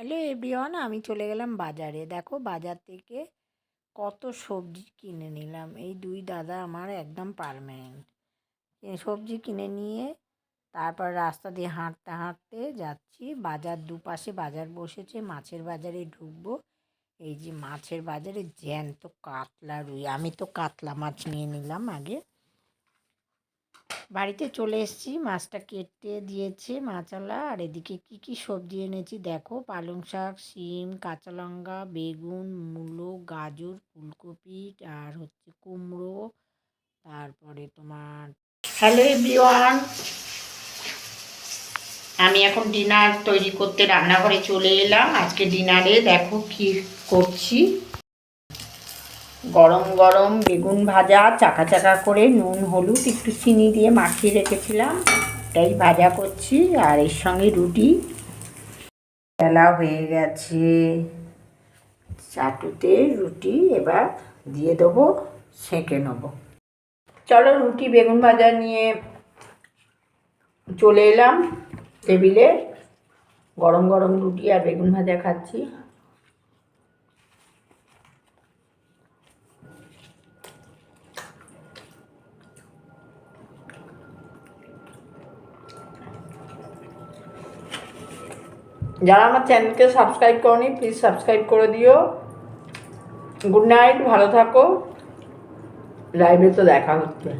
Hello everyone, আমি চলে গেলাম বাজারে। দেখো বাজার থেকে কত সবজি কিনে নিলাম। এই দুই দাদা আমার একদম পারমানেন্ট। সবজি কিনে নিয়ে তারপর রাস্তা দিয়ে হাঁটতে হাঁটতে যাচ্ছি। বাজার দুপাশে বাজার বসেছে, মাছের বাজারে ঢুকবো। এই যে মাছের বাজারে জ্যান্ত কাতলা রুই। আমি তো কাতলা মাছ নিয়ে নিলাম আগে। বাড়িতে চলে এসেছি। মাছটা কেটে দিয়েছে মাছালা আর এদিকে কি কি সবজি এনেছি দেখো। পালং শাক, শিম, কাঁচা লঙ্কা, বেগুন, মূলো, গাজর, ফুলকপি, আর হচ্ছে কুমড়ো। তারপরে তোমার হ্যালো এভরিওয়ান! আমি এখন ডিনার তৈরি করতে রান্নাঘরে চলে এলাম। আজকে ডিনারে দেখো কি করছি। গরম গরম বেগুন ভাজা, চাকা চাকা করে নুন, হলুদ, একটু চিনি দিয়ে মাখিয়ে রেখেছিলাম। এটাই ভাজা করছি, আর এর সঙ্গে রুটি। বেলা হয়ে গেছে। চাটুতে রুটি এবার দিয়ে দেবো, সেঁকে নেব। চলো রুটি, বেগুন ভাজা নিয়ে চলে এলাম। টেবিলে গরম গরম রুটি আর বেগুন ভাজা খাচ্ছি। যারা আমার চ্যানেলকে সাবস্ক্রাইব করনি প্লিজ সাবস্ক্রাইব করে দিও। গুড নাইট ভালো থাকো। লাইভে তো দেখা হচ্ছে।